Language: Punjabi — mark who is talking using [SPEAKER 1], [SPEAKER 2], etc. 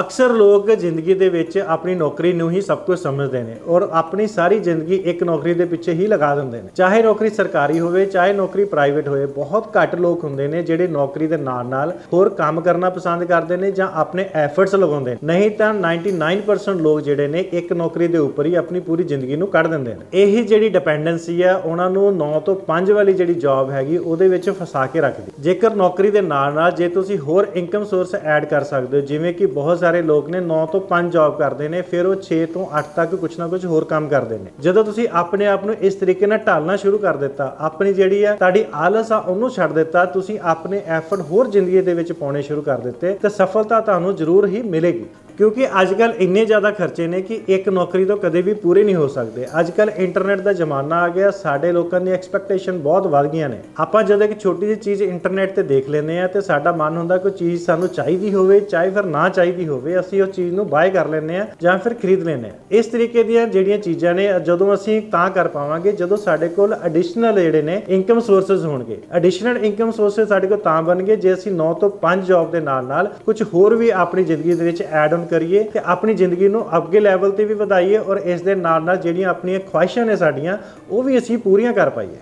[SPEAKER 1] ਅਕਸਰ ਲੋਕ ਜ਼ਿੰਦਗੀ ਦੇ ਵਿੱਚ ਆਪਣੀ ਨੌਕਰੀ ਨੂੰ ਹੀ ਸਭ ਕੁਝ ਸਮਝਦੇ ਨੇ ਔਰ ਆਪਣੀ ਸਾਰੀ ਜ਼ਿੰਦਗੀ ਇੱਕ ਨੌਕਰੀ ਦੇ ਪਿੱਛੇ ਹੀ ਲਗਾ ਦਿੰਦੇ ਨੇ। ਚਾਹੇ ਨੌਕਰੀ ਸਰਕਾਰੀ ਹੋਵੇ, ਚਾਹੇ ਨੌਕਰੀ ਪ੍ਰਾਈਵੇਟ ਹੋਵੇ, ਬਹੁਤ ਘੱਟ ਲੋਕ ਹੁੰਦੇ ਨੇ ਜਿਹੜੇ ਨੌਕਰੀ ਦੇ ਨਾਲ-ਨਾਲ ਹੋਰ ਕੰਮ ਕਰਨਾ ਪਸੰਦ ਕਰਦੇ ਨੇ ਜਾਂ ਆਪਣੇ ਐਫਰਟਸ ਲਗਾਉਂਦੇ ਨੇ। ਨਹੀਂ ਤਾਂ 99% ਲੋਕ ਜਿਹੜੇ ਨੇ ਇੱਕ ਨੌਕਰੀ ਦੇ ਉੱਪਰ ਹੀ ਆਪਣੀ ਪੂਰੀ ਜ਼ਿੰਦਗੀ ਨੂੰ ਕੱਢ ਦਿੰਦੇ ਨੇ। ਇਹੀ ਜਿਹੜੀ ਡਿਪੈਂਡੈਂਸੀ ਆ, ਉਹਨਾਂ ਨੂੰ 9 ਤੋਂ 5 ਵਾਲੀ ਜਿਹੜੀ ਜੌਬ ਹੈਗੀ, ਉਹਦੇ ਵਿੱਚ ਫਸਾ ਕੇ ਰੱਖਦੀ। ਜੇਕਰ ਨੌਕਰੀ ਦੇ ਨਾਲ-ਨਾਲ ਜੇ ਤੁਸੀਂ ਹੋਰ ਇਨਕਮ ਸੋਰਸ ਐਡ ਕਰ ਸਕਦੇ ਹੋ, ਜਿਵੇਂ ਕਿ ਬਹੁਤ ਸਾਰੇ ਲੋਕ ਨੇ 9 ਤੋਂ 5 ਜੌਬ ਕਰਦੇ ਨੇ, ਫਿਰ ਉਹ 6 ਤੋਂ 8 ਤੱਕ ਕੁਛ ਨਾ ਕੁਛ ਹੋਰ ਕੰਮ ਕਰਦੇ ਨੇ। ਜਦੋਂ ਤੁਸੀਂ ਆਪਣੇ ਆਪ ਨੂੰ ਇਸ ਤਰੀਕੇ ਨਾਲ ਢਾਲਣਾ ਸ਼ੁਰੂ ਕਰ ਦਿੱਤਾ, ਆਪਣੀ ਜਿਹੜੀ ਆ ਤੁਹਾਡੀ ਆਲਸ ਆ ਉਹਨੂੰ ਛੱਡ ਦਿੱਤਾ, ਤੁਸੀਂ ਆਪਣੇ ਐਫਰਟ ਹੋਰ ਜ਼ਿੰਦਗੀ ਦੇ ਵਿੱਚ ਪਾਉਣੇ ਸ਼ੁਰੂ ਕਰ ਦਿੱਤੇ, ਤੇ ਸਫਲਤਾ ਤੁਹਾਨੂੰ ਜ਼ਰੂਰ ਹੀ ਮਿਲੇਗੀ। ਕਿਉਂਕਿ ਅੱਜ ਕੱਲ ਇੰਨੇ ਜ਼ਿਆਦਾ ਖਰਚੇ ਨੇ ਕਿ ਇੱਕ ਨੌਕਰੀ ਤੋਂ ਕਦੇ ਵੀ ਪੂਰੇ ਨਹੀਂ ਹੋ ਸਕਦੇ। ਅੱਜ ਕੱਲ ਇੰਟਰਨੈਟ ਦਾ ਜ਼ਮਾਨਾ ਆ ਗਿਆ, ਸਾਡੇ ਲੋਕਾਂ ਦੀ ਐਕਸਪੈਕਟੇਸ਼ਨ ਬਹੁਤ ਵੱਧ ਗਈਆਂ ਨੇ। ਆਪਾਂ ਜਦੋਂ ਇੱਕ ਛੋਟੀ ਜਿਹੀ ਚੀਜ਼ ਇੰਟਰਨੈਟ ਤੇ ਦੇਖ ਲੈਂਦੇ ਆ ਤੇ ਸਾਡਾ ਮਨ ਹੁੰਦਾ ਕੋਈ ਚੀਜ਼ ਸਾਨੂੰ ਚਾਹੀਦੀ ਹੋਵੇ, ਚਾਹੇ ਫਿਰ ਨਾ ਚਾਹੀਦੀ ਹੋਵੇ, ਅਸੀਂ ਉਸ ਚੀਜ਼ ਨੂੰ ਬਾਏ ਕਰ ਲੈਂਦੇ ਆ ਜਾਂ ਫਿਰ ਖਰੀਦ ਲੈਂਦੇ ਆ ਇਸ ਤਰੀਕੇ ਦੀਆਂ ਜਿਹੜੀਆਂ ਚੀਜ਼ਾਂ ਨੇ, ਜਦੋਂ ਅਸੀਂ ਤਾਂ ਕਰ ਪਾਵਾਂਗੇ, ਜਦੋਂ ਸਾਡੇ ਕੋਲ ਐਡੀਸ਼ਨਲ ਜਿਹੜੇ ਨੇ ਇਨਕਮ ਸੋਰਸਸ ਹੋਣਗੇ। ਐਡੀਸ਼ਨਲ ਇਨਕਮ ਸੋਰਸਸ ਸਾਡੇ ਕੋਲ ਤਾਂ ਬਣਨਗੇ ਜੇ ਅਸੀਂ 9 ਤੋਂ 5 ਜੌਬ ਦੇ ਨਾਲ ਨਾਲ ਕੁਝ ਹੋਰ ਵੀ ਆਪਣੀ ਜ਼ਿੰਦਗੀ ਦੇ ਵਿੱਚ ਐਡ ਆਨ ਕਰੀਏ ਤੇ ਆਪਣੀ ਜ਼ਿੰਦਗੀ ਨੂੰ ਅੱਗੇ ਲੈਵਲ ਤੇ ਵੀ ਵਧਾਈਏ ਔਰ ਇਸ ਦੇ ਨਾਲ ਨਾਲ ਜਿਹੜੀਆਂ ਆਪਣੀਆਂ ਖੁਆਇਸ਼ਾਂ ਨੇ ਸਾਡੀਆਂ, ਉਹ ਵੀ ਅਸੀਂ ਪੂਰੀਆਂ ਕਰ ਪਾਈਏ।